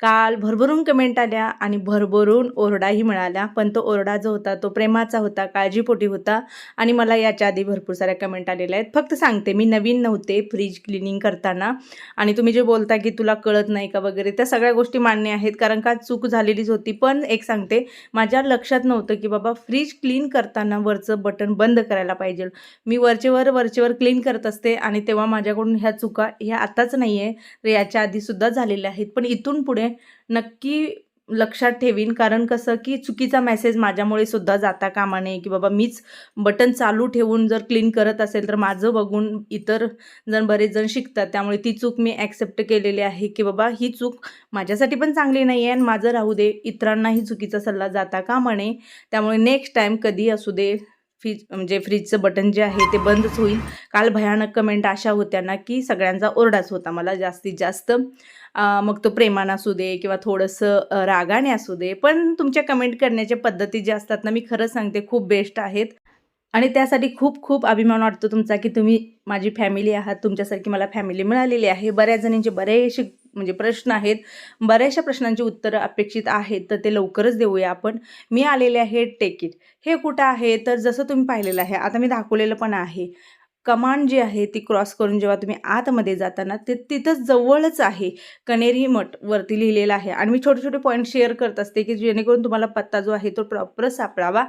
काल भरभरून कमेंट आल्या आणि भरभरून ओरडाही मिळाल्या. पण तो ओरडा जो होता तो प्रेमाचा होता काळजीपोटी होता आणि मला याच्या आधी भरपूर साऱ्या कमेंट आलेल्या आहेत. फक्त सांगते मी नवीन नव्हते फ्रीज क्लिनिंग करताना. आणि तुम्ही जे बोलता की तुला कळत नाही का वगैरे त्या सगळ्या गोष्टी मान्य आहेत. कारण का चूक झालेलीच होती. पण एक सांगते माझ्या लक्षात नव्हतं की बाबा फ्रीज क्लीन करताना वरचं बटन बंद करायला पाहिजे. मी वरचेवर वरचेवर क्लीन करत असते आणि तेव्हा माझ्याकडून ह्या चुका ह्या आताच नाही आहे याच्या आधीसुद्धा झालेल्या आहेत. पण इथून पुढे नक्की लक्षात ठेवीन. कारण कसं की चुकीचा मेसेज माझ्यामुळे सुद्धा जाता कामा नये की बाबा मीच बटन चालू ठेवून जर क्लीन करत असेल तर माझं बघून इतर जण बरेच जण शिकतात. त्यामुळे ती चूक मी ॲक्सेप्ट केलेली आहे की बाबा ही चूक माझ्यासाठी पण चांगली नाही आहे आणि माझं राहू दे. इतरांनाही चुकीचा सल्ला जाता कामा नये. त्यामुळे नेक्स्ट टाईम कधी असू दे. फ्रीज म्हणजे फ्रीजचं बटन जे आहे ते बंदच होईल. काल भयानक कमेंट अशा होत्या ना की सगळ्यांचा ओरडाच होता. मला जास्तीत जास्त मग तो प्रेमानं असू दे किंवा थोडंसं रागाने असू दे पण तुमच्या कमेंट करण्याच्या पद्धती ज्या असतात ना मी खरंच सांगते खूप बेस्ट आहेत. आणि त्यासाठी खूप खूप अभिमान वाटतो तुमचा की तुम्ही माझी फॅमिली आहात तुमच्यासारखी मला फॅमिली मिळालेली आहे. बऱ्याच जणींचे बरेचसे म्हणजे प्रश्न आहेत. बऱ्याचशा प्रश्नांची उत्तरं अपेक्षित आहेत तर ते लवकरच देऊया आपण. मी आलेले आहे टेकिट हे कुठं आहे? तर जसं तुम्ही पाहिलेलं आहे. आता मी दाखवलेलं पण आहे. कमांड जी आहे ती क्रॉस करून जेव्हा तुम्ही आतमध्ये जाताना ते तिथं जवळच आहे. कनेरी मठ वरती लिहिलेलं आहे. आणि मी छोटे छोटे पॉईंट शेअर करत असते की जेणेकरून तुम्हाला पत्ता जो आहे तो प्रॉपर सापडावा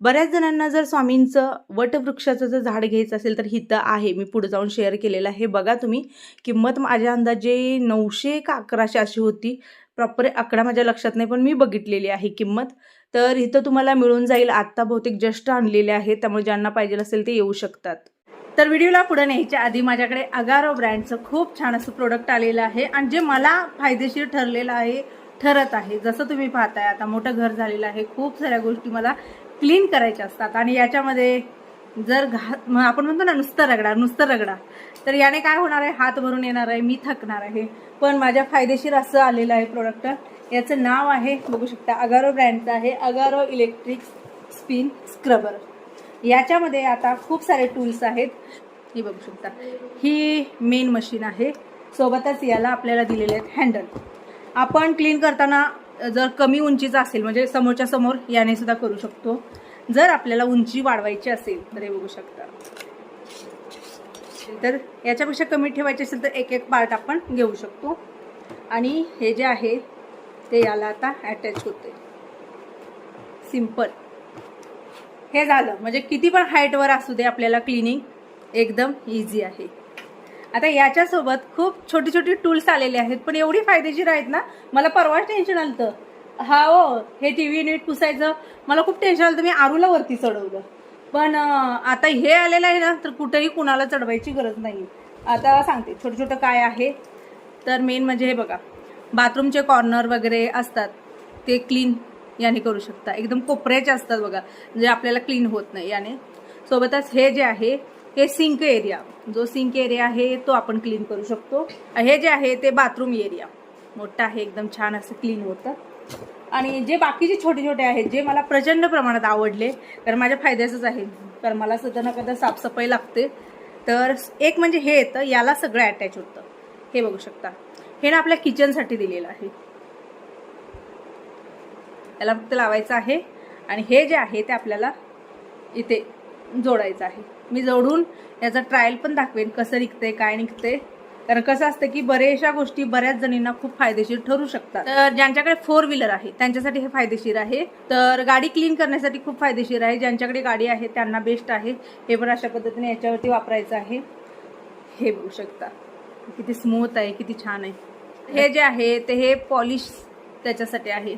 बऱ्याच जणांना जर स्वामींचं वटवृक्षाचं जर झाड घ्यायचं असेल तर हिथं आहे. मी पुढे जाऊन शेअर केलेलं आहे. बघा तुम्ही. किंमत माझ्या अंदाजे नऊशे का अकराशे अशी होती. प्रॉपर आकडा माझ्या लक्षात नाही पण मी बघितलेली आहे किंमत. तर इथं तुम्हाला मिळून जाईल. आत्ता बहुतेक जस्ट आणलेले आहे त्यामुळे ज्यांना पाहिजे असेल ते येऊ शकतात. तर व्हिडिओला पुढे न्यायच्या आधी माझ्याकडे अगारो ब्रँडचं खूप छान असं प्रोडक्ट आलेलं आहे आणि जे मला फायदेशीर ठरलेलं आहे ठरत आहे. जसं तुम्ही पाहताय आता मोठं घर झालेलं आहे. खूप साऱ्या गोष्टी मला क्लीन करायच्या असतात. आणि याच्यामध्ये जर घा मग आपण म्हणतो ना नुसतं रगडा नुसतं रगडा. तर याने काय होणार आहे? हात भरून येणार आहे. मी थकणार आहे. पण माझ्या फायदेशीर असं आलेलं आहे प्रोडक्ट याचं नाव आहे बघू शकता अगारो ब्रँडचं आहे अगारो इलेक्ट्रिक स्पिन स्क्रबर याच्यामध्ये आता खूप सारे टूल्स आहेत. ही बघू शकता. ही मेन मशीन आहे. सोबतच याला आपल्याला दिलेले आहेत हँडल आपण क्लीन करताना जर कमी उंचीचा असेल म्हणजे समोरच्या समोर याने सुद्धा करू शकतो. जर आपल्याला उंची वाढवायची असेल तर हे बघू शकता. तर याच्यापेक्षा कमी ठेवायची असेल तर एक एक पार्ट आपण घेऊ शकतो. आणि हे जे आहे ते याला आता अटॅच होते. सिंपल हे झालं. म्हणजे किती पण हाईटवर असू दे आपल्याला क्लिनिंग एकदम इझी आहे. आता याच्यासोबत खूप छोटी छोटी टूल्स आलेले आहेत. पण एवढी फायदेशीर आहेत ना? मला परवाच टेन्शन आलं तर हा हो हे टी व्ही नीट पुसायचं. मला खूप टेन्शन आलं तर मी आरूला वरती चढवलं. पण आता हे आलेलं आहे ना तर कुठेही कुणाला चढवायची गरज नाही. आता सांगते छोटं छोटं काय आहे. तर मेन म्हणजे हे बघा. बाथरूमचे कॉर्नर वगैरे असतात. ते क्लीन याने करू शकता. एकदम कोपऱ्याचे असतात बघा म्हणजे आपल्याला क्लीन होत नाही याने. सोबतच हे जे आहे हे सिंक एरिया जो सिंक एरिया आहे तो आपण क्लीन करू शकतो. हे जे आहे ते बाथरूम एरिया मोठा आहे एकदम छान असं क्लीन होतं. आणि जे बाकीचे छोटे छोटे आहेत जे मला प्रचंड प्रमाणात आवडले कारण माझ्या फायद्याचंच आहे कारण मला सुद्धा ना कदा साफसफाई लागते. तर एक म्हणजे हे येतं याला सगळं अटॅच होतं. हे बघू शकता. हे ना आपल्या किचनसाठी दिलेलं आहे. याला फक्त लावायचं आहे. आणि हे जे आहे ते आपल्याला इथे जोडायचं आहे. मी जोडून याचा ट्रायल पण दाखवेन कसं निघते काय निघते कारण कसं असतं की बऱ्याचशा गोष्टी बऱ्याच जणींना खूप फायदेशीर ठरू शकतात. तर ज्यांच्याकडे फोर व्हीलर आहे त्यांच्यासाठी हे फायदेशीर आहे. तर गाडी क्लीन करण्यासाठी खूप फायदेशीर आहे. ज्यांच्याकडे गाडी आहे त्यांना बेस्ट आहे. हे पण अशा पद्धतीने याच्यावरती वापरायचं आहे. हे बघू शकता. किती स्मूथ आहे किती छान आहे. हे जे आहे ते हे पॉलिश त्याच्यासाठी आहे.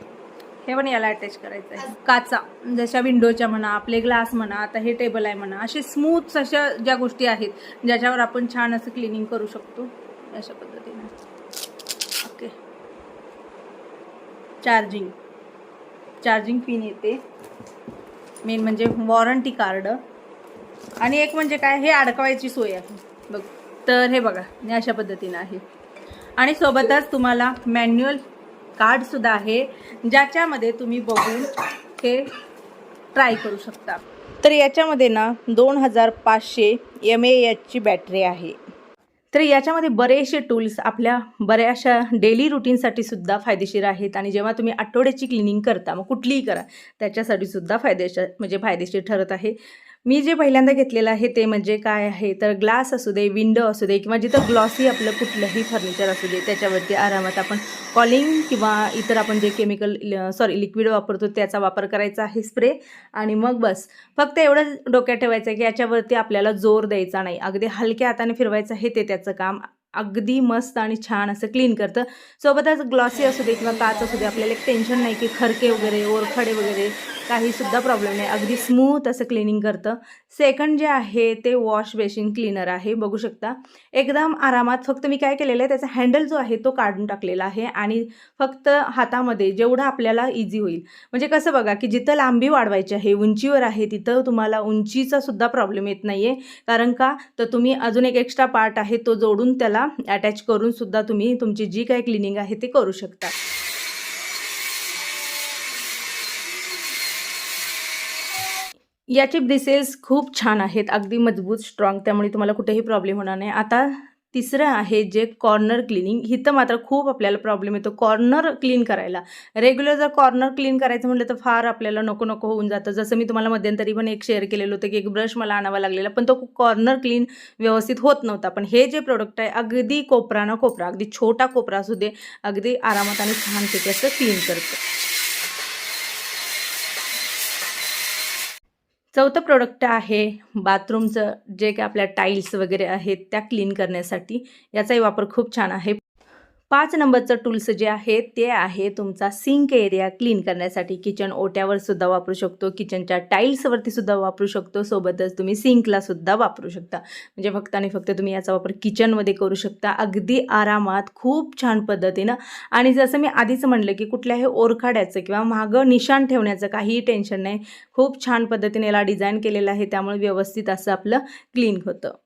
हे पण याला अटॅच करायचं आहे काचा जशा विंडोच्या म्हणा आपले ग्लास म्हणा आता हे टेबल आहे म्हणा असे स्मूथ अशा ज्या गोष्टी आहेत ज्याच्यावर आपण छान असं क्लिनिंग करू शकतो अशा पद्धतीने. ओके चार्जिंग चार्जिंग पिन येते. मेन म्हणजे वॉरंटी कार्ड आणि एक म्हणजे काय हे अडकवायची सोय आहे. बघ. तर हे बघा हे अशा पद्धतीनं आहे. आणि सोबतच तुम्हाला मॅन्युअल कार्ड सुद्धा आहे ज्याच्यामध्ये तुम्ही बघून हे ट्राय करू शकता. तर याच्यामध्ये ना दोन हजार पाचशे एम ए एचची बॅटरी आहे. तर याच्यामध्ये बरेचसे टूल्स आपल्या बऱ्याचशा डेली रुटीनसाठी सुद्धा फायदेशीर आहेत आणि जेव्हा तुम्ही आठवड्याची क्लिनिंग करता मग कुठलीही करा त्याच्यासाठी सुद्धा फायदेशीर म्हणजे फायदेशीर ठरत आहे. मी जे पहिल्यांदा घेतलेलं आहे ते म्हणजे काय आहे? तर ग्लास असू दे विंडो असू दे किंवा जिथं ग्लॉसी आपलं कुठलंही फर्निचर असू दे त्याच्यावरती आरामात आपण कॉलिंग किंवा इतर आपण जे केमिकल सॉरी लिक्विड वापरतो त्याचा वापर करायचा आहे स्प्रे आणि मग बस फक्त एवढं डोक्यात ठेवायचं आहे की याच्यावरती आपल्याला जोर द्यायचा नाही. अगदी हलक्या हाताने फिरवायचं आहे ते त्याचं काम. अगदी मस्त आणि छान असं क्लीन करतं. सोबतच ग्लॉसी असू दे किंवा काच असू दे आपल्याला एक टेन्शन नाही की खरके वगैरे ओरखडे वगैरे काहीसुद्धा प्रॉब्लेम नाही. अगदी स्मूथ असं क्लिनिंग करतं. सेकंड जे आहे ते वॉश बेसिन क्लीनर आहे. बघू शकता. एकदम आरामात फक्त मी काय केलेलं आहे त्याचा हँडल जो आहे तो काढून टाकलेला आहे आणि फक्त हातामध्ये जेवढं आपल्याला इझी होईल. म्हणजे कसं बघा की जिथं लांबी वाढवायची आहे उंचीवर आहे तिथं तुम्हाला उंचीचा सुद्धा प्रॉब्लेम येत नाही आहे कारण का? तर तुम्ही अजून एक एक्स्ट्रा पार्ट आहे तो जोडून त्याला अटॅच करून सुद्धा तुम्ही तुमची जी काही क्लिनिंग आहे ते करू शकता. याचे ब्रिसेस खूप छान आहेत. अगदी मजबूत स्ट्रॉंग त्यामुळे तुम्हाला कुठेही प्रॉब्लेम होणार नाही. आता तिसरं आहे जे कॉर्नर क्लिनिंग हिथं मात्र खूप आपल्याला प्रॉब्लेम येतो. कॉर्नर क्लीन करायला. रेग्युलर जर कॉर्नर क्लीन करायचं म्हटलं तर फार आपल्याला नको नको होऊन जातं. जसं मी तुम्हाला मध्यंतरी पण एक शेअर केलेलं होतं की एक ब्रश मला आणावा लागलेला पण तो कॉर्नर क्लीन व्यवस्थित होत नव्हता. पण हे जे प्रोडक्ट आहे अगदी कोपरा ना कोपरा अगदी छोटा कोपरा असू दे अगदी आरामात आणि छानपैकी असं क्लीन करतं. चौथं प्रोडक्ट आहे बाथरूमचं जे काही आपल्या टाईल्स वगैरे आहेत त्या क्लीन करण्यासाठी. याचाही वापर खूप छान आहे. पाच नंबरचं टूल्स जे आहे ते आहे तुमचा सिंक एरिया क्लीन करण्यासाठी. किचन ओट्यावर सुद्धा वापरू शकतो किचनच्या टाईल्सवरती सुद्धा वापरू शकतो सोबतच तुम्ही सिंकला सुद्धा वापरू शकता. म्हणजे फक्त आणि फक्त तुम्ही याचा वापर किचनमध्ये करू शकता. अगदी आरामात खूप छान पद्धतीनं. आणि जसं मी आधीच म्हणलं की कुठल्याही ओरखाड्याचं किंवा मागं निशाण ठेवण्याचं काहीही टेन्शन नाही. खूप छान पद्धतीने याला डिझाईन केलेलं आहे त्यामुळे व्यवस्थित असं आपलं क्लीन होतं.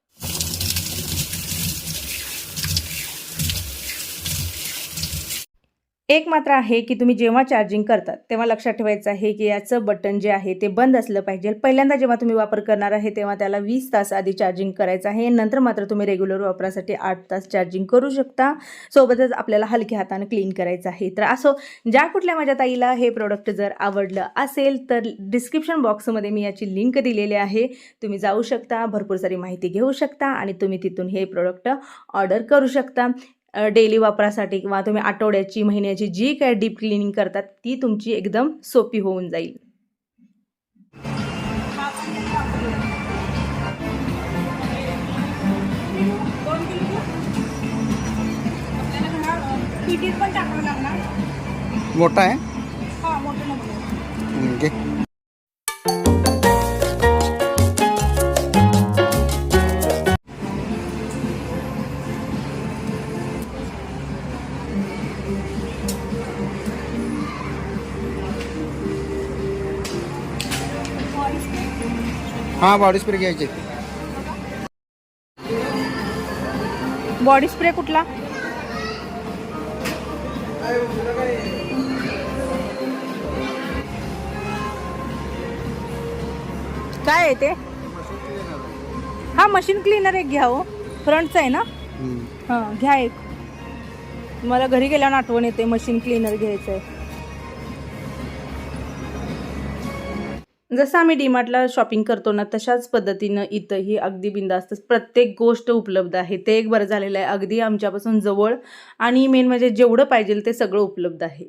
एक मात्र आहे की तुम्ही जेव्हा चार्जिंग करतात तेव्हा लक्षात ठेवायचं आहे की याचं बटन जे आहे ते बंद असलं पाहिजे. पहिल्यांदा जेव्हा तुम्ही वापर करणार आहे तेव्हा त्याला वीस तास आधी चार्जिंग करायचं आहे. नंतर मात्र तुम्ही रेग्युलर वापरासाठी आठ तास चार्जिंग करू शकता. सोबतच आपल्याला हलक्या हाताने क्लीन करायचं आहे. तर असो ज्या कुठल्या माझ्या ताईला हे प्रोडक्ट जर आवडलं असेल तर डिस्क्रिप्शन बॉक्समध्ये मी याची लिंक दिलेली आहे. तुम्ही जाऊ शकता भरपूर सारी माहिती घेऊ शकता आणि तुम्ही तिथून हे प्रोडक्ट ऑर्डर करू शकता. डेली वापरासाठी किंवा तुम्ही आठवड्याची महिन्याची जी काय डीप क्लिनिंग करतात ती तुमची एकदम सोपी होऊन जाईल. पिटीत पण टाकावं लागणार मोठा. आहे हा बॉडी स्प्रे घ्यायचे. बॉडी स्प्रे कुठला? काय आहे ते? हा मशीन क्लीनर एक घ्या हो. फ्रंटचा आहे ना. हां घ्या एक. मला घरी गेल्यावर आठवण येते मशीन क्लीनर घ्यायचं आहे जसं आम्ही डीमार्टला शॉपिंग करतो ना तशाच पद्धतीनं इथंही अगदी बिंदास्त प्रत्येक गोष्ट उपलब्ध आहे. ते एक बरं झालेलं आहे. अगदी आमच्यापासून जवळ आणि मेन म्हणजे जेवढं पाहिजे ते सगळं उपलब्ध आहे.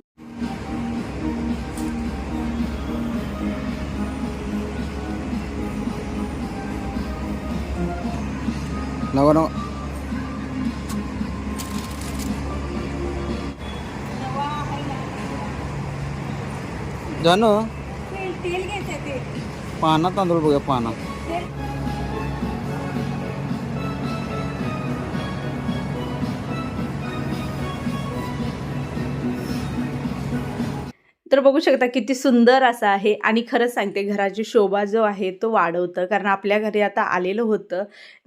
नवा नवा. जानो. तेल घ्यायचं ते. पाना तांदूळ बघूया पाना. तेल. तर बघू शकता किती सुंदर असा आहे. आणि खरंच सांगते घराची शोभा जो आहे तो वाढवतं. कारण आपल्या घरी आता आलेलं होतं.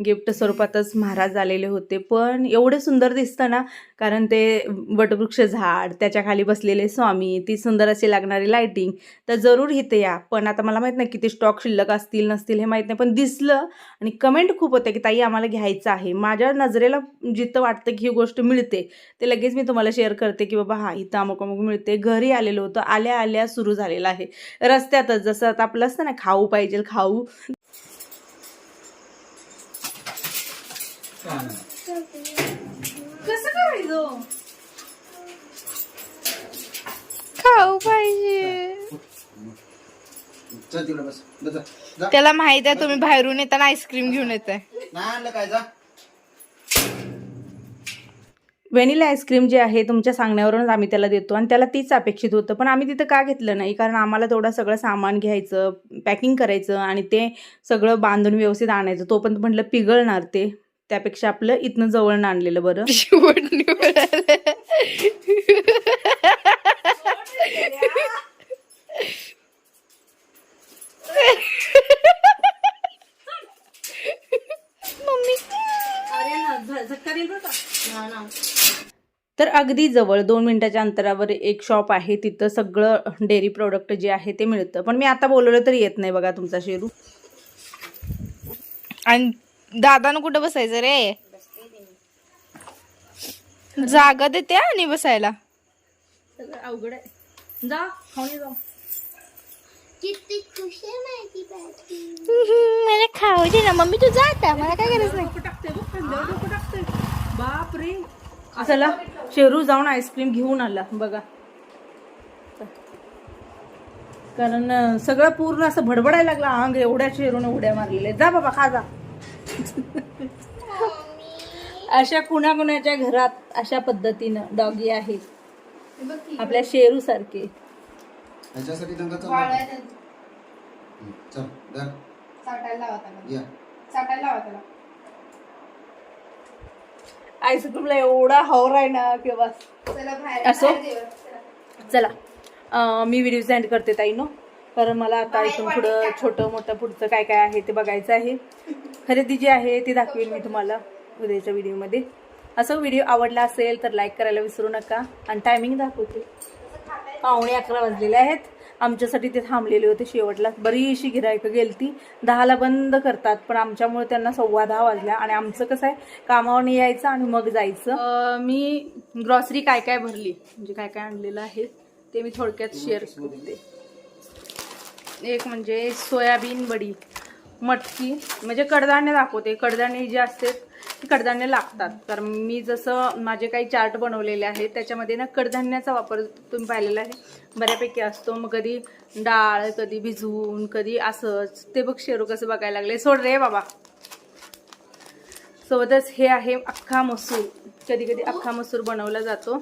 गिफ्ट स्वरूपातच महाराज आलेले होते. पण एवढं सुंदर दिसतं ना कारण ते वटवृक्ष झाड त्याच्याखाली बसलेले स्वामी ती सुंदर अशी लागणारी लायटिंग तर जरूर इथे या. पण आता मला माहीत नाही किती स्टॉक शिल्लक असतील नसतील हे माहीत नाही. पण दिसलं आणि कमेंट खूप होते की ताई आम्हाला घ्यायचं आहे. माझ्या नजरेला जिथं वाटतं की ही गोष्ट मिळते ते लगेच मी तुम्हाला शेअर करते की बाबा हा इथं अमुक अमुक मिळते. घरी आलेलो होतं आल्या आल्या सुरू झालेलं आहे. रस्त्यातच जसं आता आपलं असतं ना खाऊ पाहिजे खाऊ. कसं करायचं? खाऊ पाहिजे. चल तिकडे बस. बस जा. जा. त्याला माहीत आहे तुम्ही बाहेरून येताना आईस्क्रीम घेऊन येत आहे नाही आणलं काय? जा. व्हॅनिला आईस्क्रीम जे आहे तुमच्या सांगण्यावरूनच आम्ही त्याला देतो आणि त्याला तीच अपेक्षित होतं. पण आम्ही तिथं का घेतलं नाही? कारण आम्हाला तेवढं सगळं सामान घ्यायचं पॅकिंग करायचं आणि ते सगळं बांधून व्यवस्थित आणायचं. तो पण म्हटलं पिघळणार ते. त्यापेक्षा आपलं इथनं जवळनं आणलेलं बरं. तर अगदी जवळ दोन मिनिटाच्या अंतरावर एक शॉप आहे. तिथं सगळं डेअरी प्रोडक्ट जे आहे ते मिळतं. पण मी आता बोलवलं तरी येत नाही बघा तुमचा शेरू. आणि दादानं कुठं बसायचं रे? जागा देते आणि बसायला. अवघड आहे. जा खाऊन मला खाऊ दे ना. मम्मी तू जाता मला काय गरज नाही. टाकते बघ खांद्यावर डोकं टाकते बाप रे. चला शेरू जाऊन आईस्क्रीम घेऊन आला. बघा. कारण सगळं पूर्ण असं भडबडायला लागला. अंग एवढ्या शेरून उड्या मारलेल्या जा बाबा खा जा. अशा कुणाकुणाच्या घरात अशा पद्धतीनं डॉगी आहेत? आपल्या शेरू सारखे. चालू हं, या. आईस्क्रीमला एवढा हवर आहे ना किंवा असो. चला. मी व्हिडिओ सेंड करते ताई नो? कारण मला आता इथून पुढं छोटं मोठं पुढचं काय काय आहे ते बघायचं आहे. खरेदी जी आहे ती दाखवेल मी तुम्हाला उद्याच्या व्हिडिओमध्ये. असं व्हिडिओ आवडला असेल तर लाईक करायला विसरू नका. आणि टायमिंग दाखवते. पावणे अकरा वाजलेले आहेत. आमच्यासाठी ते थांबलेले होते शेवटला. बरीचशी गिरायकं गेलती. दहाला बंद करतात पण आमच्यामुळे त्यांना सव्वा दहा वाजल्या. आणि आमचं कसं आहे कामावर यायचं आणि मग जायचं. मी ग्रॉसरी काय काय भरली? म्हणजे काय काय आणलेलं आहे ते मी थोडक्यात शेअर करते. एक म्हणजे सोयाबीन बडी मटकी म्हणजे कडधान्य दाखवते. कडधान्य जे असते ते कडधान्य लागतात. कारण मी जसं माझे काही चार्ट बनवलेले आहेत त्याच्यामध्ये ना कडधान्याचा वापर तुम्ही पाहिलेला आहे. बऱ्यापैकी असतो. मग कधी डाळ कधी भिजवून कधी असंच. ते बघ शेरू कसं बघायला लागले. सोड रे बाबा. सोबतच हे आहे अख्खा मसूर. कधी कधी अख्खा मसूर बनवला जातो.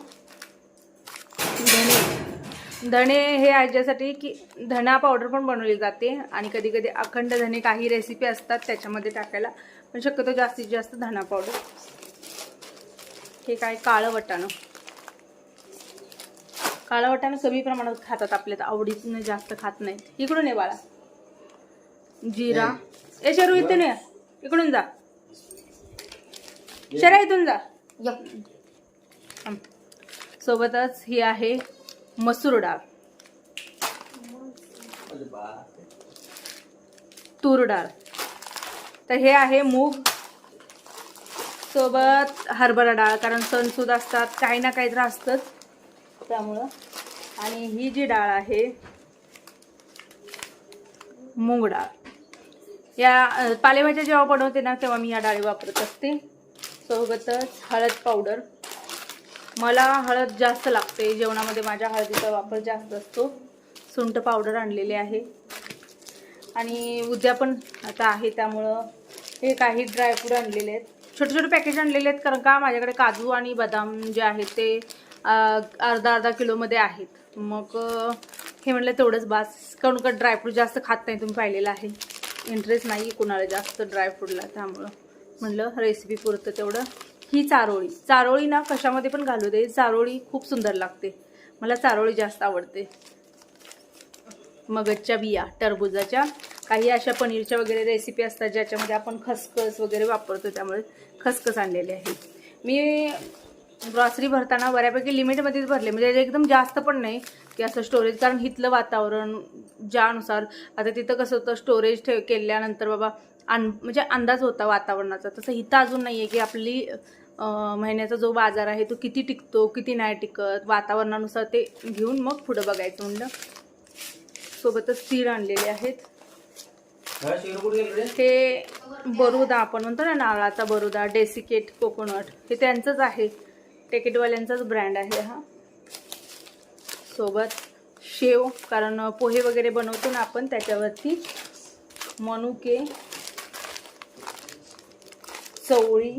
धणे हे याच्यासाठी की धणा पावडर पण बनवली जाते आणि कधी कधी अखंड धणे काही रेसिपी असतात त्याच्यामध्ये टाकायला. पण शक्यतो जास्तीत जास्त धणा पावडर. हे काय काळं वटाणं. काळं वटाणं कमी प्रमाणात खातात आपल्या तर आवडीनं जास्त खात नाहीत. इकडून ये बाळा. जिरा. ए शरू इथून ये. इकडून जा. शरा इथून जा. सोबतच ही आहे मसूर डाळ. तूर डाळ. तर हे आहे मूग सोबत हरभरा डाळ कारण सणसूद असतात काही ना काही तर असतंच त्यामुळं. आणि ही जी डाळ आहे मूग डाळ. या पालेभाज्या जेव्हा बनवते ना तेव्हा मी या डाळी वापरत असते. सोबतच हळद पावडर. मला हळद जास्त लागते. जेवणामध्ये माझ्या हळदीचा वापर जास्त असतो. सुंठ पावडर आणलेली आहे. आणि उद्या पण आता आहे त्यामुळं हे काही ड्रायफ्रूट आणलेले आहेत. छोटे छोटे पॅकेज आणलेले आहेत कारण का माझ्याकडे काजू आणि बदाम जे आहेत ते अर्धा अर्धा किलोमध्ये आहेत. मग हे म्हटलं तेवढंच बास. कारण का ड्रायफ्रूट जास्त खात नाही तुम्ही पाहिलेलं आहे. इंटरेस्ट नाही कुणाला जास्त ड्रायफ्रूटला त्यामुळं म्हटलं रेसिपी पुरतं तेवढं. ही चारोळी. चारोळी ना कशामध्ये पण घालू दे. चारोळी खूप सुंदर लागते. मला चारोळी जास्त आवडते. मगजच्या बिया टरबुजाच्या. काही अशा पनीरच्या वगैरे रेसिपी असतात ज्याच्यामध्ये आपण खसखस वगैरे वापरतो. त्यामुळे खसखस आणलेली आहे. मी ग्रॉसरी भरताना बऱ्यापैकी लिमिटमध्येच भरले. म्हणजे एकदम जास्त पण नाही. की असं स्टोरेज कारण इथलं वातावरण ज्यानुसार. आता तिथं कसं होतं स्टोरेज ठेव केल्यानंतर बाबा अन म्हणजे अंदाज होता वातावरणाचा. तसं इथं अजून नाही आहे की आपली महिन्याचा जो बाजार आहे तो किती टिकतो किती नाही टिकत वातावरणानुसार ते घेऊन मग पुढं बघायचं म्हणलं. सोबतच तीळ आणलेले आहेत. हे बरोदा आपण म्हणतो ना नारळाचा बरोदा डेसिकेट कोकोनट हे त्यांचंच आहे. टेकेटवाल्यांचाच ब्रँड आहे हा. सोबत शेव कारण पोहे वगैरे बनवतो ना आपण त्याच्यावरती मनुके चवळी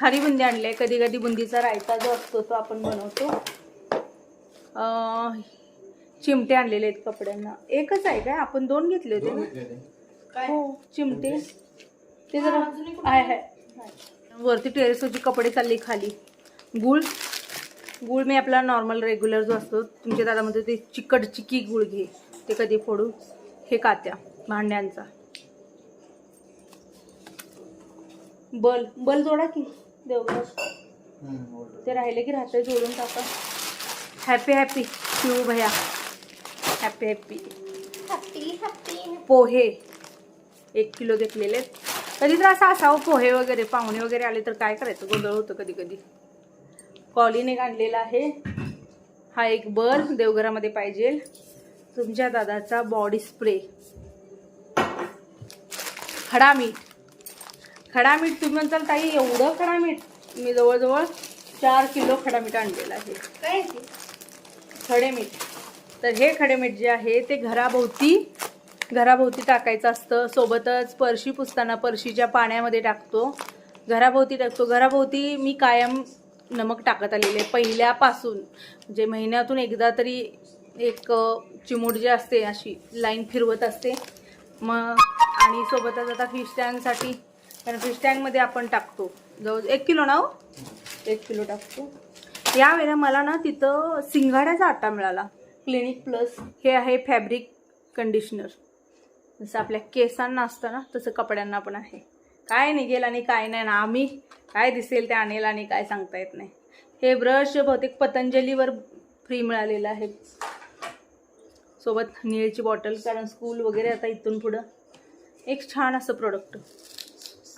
खारी बुंदी आणली आहे कधी कधी बुंदीचा रायता जो असतो तो आपण बनवतो. अं, चिमटे आणलेले आहेत कपड्यांना. एकच आहे काय? आपण दोन घेतले होते ना? हो चिमटे. ते जरा आहे आहे वरती टेरेसवरची कपडे चालली खाली. गुळ. गुळ मी आपला नॉर्मल रेग्युलर जो असतो तुमच्या दादामध्ये ते चिकट चिकी गुळ घे. ते कधी फोडू? हे कात्या भांड्यांचा. बल. बल जोडा की. देवघर ते राहिले की राहते जोडून टाका. हॅपी हॅपी शिव भया. Happy happy happy happy pohe. एक किलो घेतलेले आहेत. कधी तर असं असावं पोहे वगैरे पाहुणे वगैरे आले तर काय करायचं? गोंधळ होतं कधी कधी. कॉलिन आणलेला आहे. हा एक बर देवघरामध्ये पाहिजे. तुमच्या दादाचा बॉडी स्प्रे खडा मीठ. खडा मीठ तुम्ही म्हणताल ताई एवढं खडा मीठ मी जवळजवळ चार किलो खडा मीठ आणलेलं आहे. काय ते खडे मीठ. तर हे खडे मीठ जे आहे ते घराभोवती घराभोवती टाकायचं असतं. सोबतच परशी पुसताना परशीच्या पाण्यामध्ये टाकतो. घराभोवती टाकतो. घराभोवती मी कायम नमक टाकत आलेले. पहिल्यापासून म्हणजे महिन्यातून एकदा तरी एक चिमूट जे असते अशी लाईन फिरवत असते. मग आणि सोबतच आता फिश टँकसाठी कारण फिश टँकमध्ये आपण टाकतो. जवळ एक किलो ना हो? एक किलो टाकतो. यावेळेला मला ना तिथं सिंगाड्याचा आटा मिळाला. क्लिनिक प्लस हे आहे फॅब्रिक कंडिशनर जसं आपल्या केसांना असतं ना तसं कपड्यांना पण आहे. काय निघेल आणि काय नाही ना आम्ही काय दिसेल ते आणेल आणि काय सांगता येत नाही. हे ब्रश बहुतेक पतंजलीवर फ्री मिळालेलं आहे. सोबत निळची बॉटल कारण स्कूल वगैरे आता इथून पुढं. एक छान असं प्रोडक्ट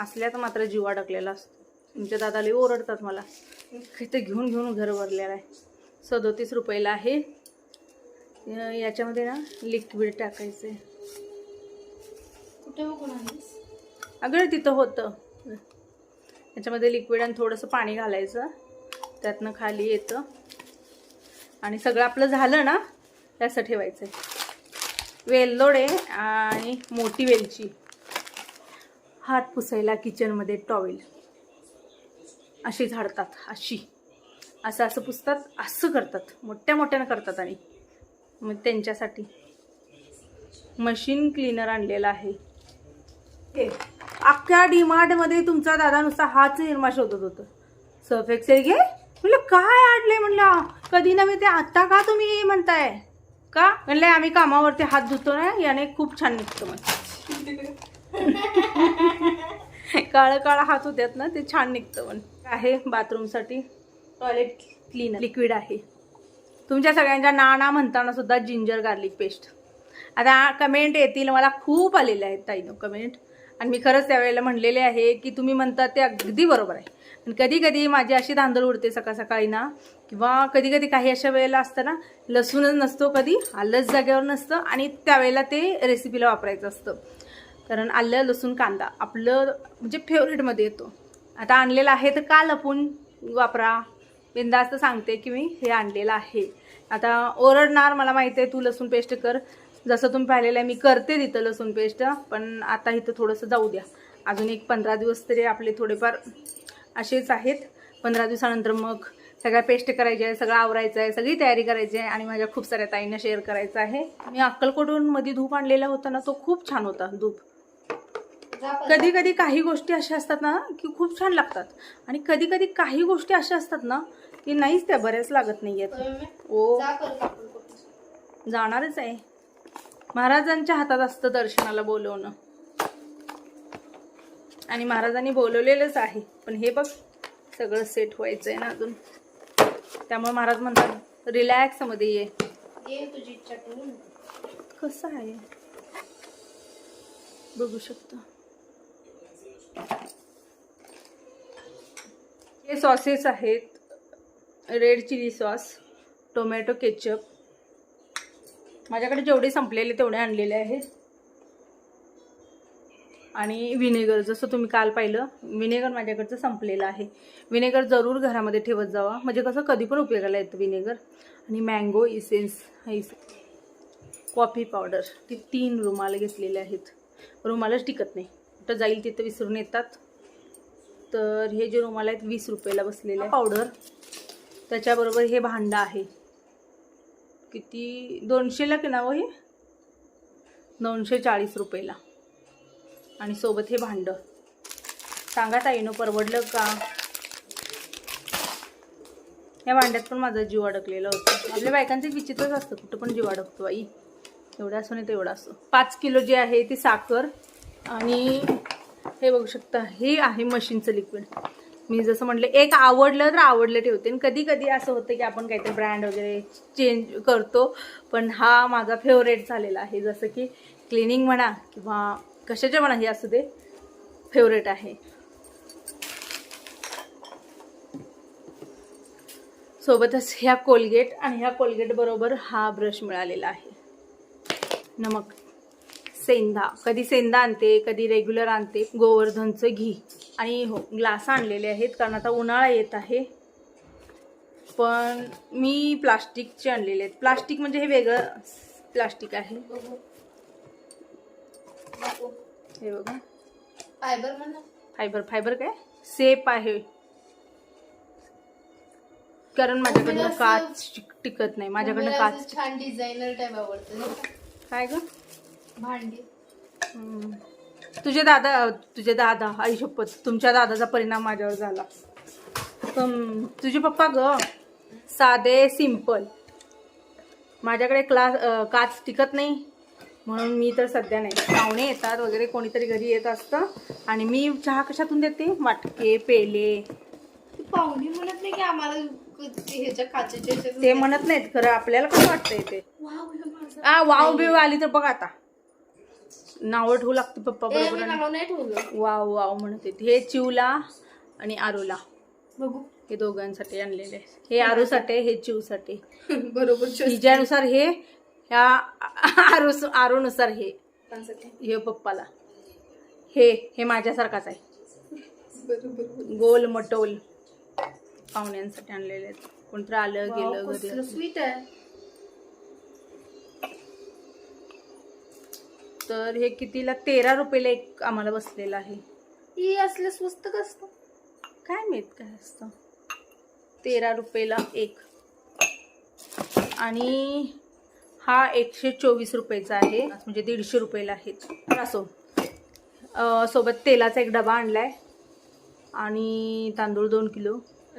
असल्यात मात्र जीव अडकलेला असतो. तुमच्या दादाला ओरडतात मला. ते घेऊन घेऊन घर भरलेलं आहे. सदोतीस रुपयाला आहे. याच्यामध्ये ना लिक्विड टाकायचं आहे कुठे बघून अगं तिथं होतं. याच्यामध्ये लिक्विड आणि थोडंसं पाणी घालायचं. त्यातनं खाली येतं. आणि सगळं आपलं झालं ना ते असं ठेवायचं आहे वेलदोडे आणि मोठी वेलची. हात पुसायला किचनमध्ये टॉवेल. अशी झाडतात अशी. असं असं पुसतात असं करतात. मोठ्या मोठ्यानं करतात आणि. मग त्यांच्यासाठी मशीन क्लीनर आणलेलं आहे. हे, अख्ख्या डिमार्टमध्ये तुमचा दादा नुसता हाच निर्मा शोधत होतं. सर्फ एक्सेल घे. म्हणलं काय आणले म्हणलं कधी नव्हे ते आत्ता का तुम्ही म्हणताय? का? म्हणलं आम्ही कामावरती हात धुतो ना याने खूप छान निघतो मग काळं काळं हात होत्यात ना ते छान निघतं पण. आहे बाथरूमसाठी. टॉयलेट क्लीन लिक्विड आहे. तुमच्या सगळ्यांच्या ना ना म्हणताना सुद्धा जिंजर गार्लिक पेस्ट आता कमेंट येतील मला खूप आलेले आहेत ताईनं कमेंट आणि मी खरंच त्यावेळेला म्हणलेले आहे की तुम्ही म्हणता ते अगदी बरोबर आहे. आणि कधी कधी माझी अशी धांदळ उडते सकाळ सकाळी ना किंवा कधी कधी काही अशा वेळेला असतं ना लसूणच नसतो कधी आलंच जागेवर नसतं आणि त्यावेळेला ते रेसिपीला वापरायचं असतं. कारण आलं लसूण कांदा. आपलं म्हणजे फेवरेटमध्ये येतो. आता आणलेलं आहे तर का लपून वापरा? बिंदास्त सांगते की मी हे आणलेलं आहे. आता ओरडणार मला माहिती आहे तू लसूण पेस्ट कर. जसं तुम्ही पाहिलेलं आहे मी करते तिथं लसूण पेस्ट पण आता इथं थोडंसं जाऊ द्या. अजून एक पंधरा दिवस तरी आपले थोडेफार असेच आहेत. पंधरा दिवसानंतर मग सगळ्या पेस्ट करायची आहे सगळं आवरायचं आहे सगळी तयारी करायची आहे आणि माझ्या खूप साऱ्या ताईंना शेअर करायचं आहे. मी अक्कलकोटहून मध्ये धूप आणलेला होता ना तो खूप छान होता धूप. कधी कधी काही गोष्टी अशा असतात ना की खूप छान लागतात. आणि कधी कधी काही गोष्टी अशा असतात ना की नाहीच त्या बऱ्याच लागत नाही आहेत ओ. जाणारच आहे. महाराजांच्या हातात असतं दर्शनाला बोलवणं. आणि महाराजांनी बोलवलेलंच आहे. पण हे बघ सगळं सेट व्हायचं आहे ना अजून. त्यामुळे महाराज म्हणतात रिलॅक्समध्ये ये. ये तुझी इच्छा कसं आहे? बघू शकता. हे सॉसेस आहेत. Red chilli sauce tomato ketchup माझ्याकडे जेवढे संपलेले तेवढे आणलेले आहेत. आणि विनेगर जसं तुम्ही काल पाहिलं विनेगर माझ्याकडचं संपलेलं आहे. विनेगर जरूर घरामध्ये ठेवत जावा. म्हणजे कसं कधी पण उपयोगाला येतं विनेगर आणि मँगो इसेन्स इस कॉफी पावडर ती तीन रुमाल घेतलेले आहेत. रुमालच टिकत नाही. कुठं जाईल तिथं विसरून येतात. तर हे जे रुमाल आहेत वीस रुपयाला बसलेले पावडर. त्याच्याबरोबर हे भांडं आहे. किती? दोनशेला की नावं हे? दोनशे चाळीस रुपयाला. आणि सोबत हे भांडं. सांगा ताईनं परवडलं का? या भांड्यात पण माझा जीव अडकलेला होता. आपल्या बायकांचं विचित्रच असतं कुठं पण जीव अडकतो आई. एवढा असो नाही तेवढा असो. पाच किलो जे आहे ती साखर. आणि हे बघू शकता हे आहे मशीनचं लिक्विड मी जसं म्हटलं एक आवडलं तर आवडलं ठेवते. आणि कधी कधी असं होतं की आपण काहीतरी ब्रँड वगैरे चेंज करतो पण हा माझा फेवरेट झालेला आहे. जसं की क्लिनिंग म्हणा किंवा कशाचे म्हणा हे असू दे फेवरेट आहे. सोबतच ह्या कोलगेट आणि ह्या कोलगेट बरोबर हा ब्रश मिळालेला आहे. नमक. सेंदा कधी सेंदा आणते कधी रेग्युलर आणते. गोवर्धनचं घी. आणि हो ग्लास आणलेले आहेत कारण आता उन्हाळा येत आहे. पण मी प्लास्टिकचे आणलेले आहेत. प्लास्टिक म्हणजे हे वेगळं प्लास्टिक आहे. हे बघा. फायबर फायबर फायबर काय? सेप आहे. कारण माझ्याकडनं काच टिक- टिकत नाही. माझ्याकडनं काच छान डिझायनर टाईप आवडतं? काय ग? भांडी. हम्म. तुझे दादा तुझे दादा आई शपथ तुमच्या दादाचा परिणाम माझ्यावर झाला. तुझे पप्पा ग साधे सिंपल माझ्याकडे क्लास अं, काच टिकत नाही म्हणून मी तर सध्या नाही. पाहुणे येतात वगैरे कोणीतरी घरी येत असतं आणि मी चहा कशातून देते? वाटके पेले. ती पाहुणी म्हणत नाही की आम्हाला क- ह्याच्या काचेच्या ह्याच्यात ते म्हणत नाहीत खरं आपल्याला कसं वाटतंय ते? वाव, हे माझं. आ वाव बिव आली तर बघ आता. नावं ठेवू लागते पप्पा बरोबर आणि- नाव नाही ठेवलं. वाव वाव म्हणत आहेत. हे चिवला आणि आरूला. बघू. हे दोघांसाठी आणलेले आहेत. हे आरूसाठी हे चिवसाठी. बरोबर तिच्यानुसार हे ह्या आरू आरूनुसार हे. हे पप्पाला. हे हे माझ्यासारखाच आहे. बरोबर. गोल मटोल पाहुण्यांसाठी आणलेले आहेत. कोणतरी आलं गेलं घरी स्वीट आहे. तर हे कितीला? तेरा रुपयाला एक आम्हाला बसलेलं आहे. ही असलं स्वस्त का असतं काय माहीत काय असतं? तेरा रुपयाला एक. आणि हा एकशे चोवीस रुपयाचा आहे. म्हणजे दीडशे रुपयाला तर असो. सोबत तेलाचा एक डबा आणलाय. आणि तांदूळ दोन किलो.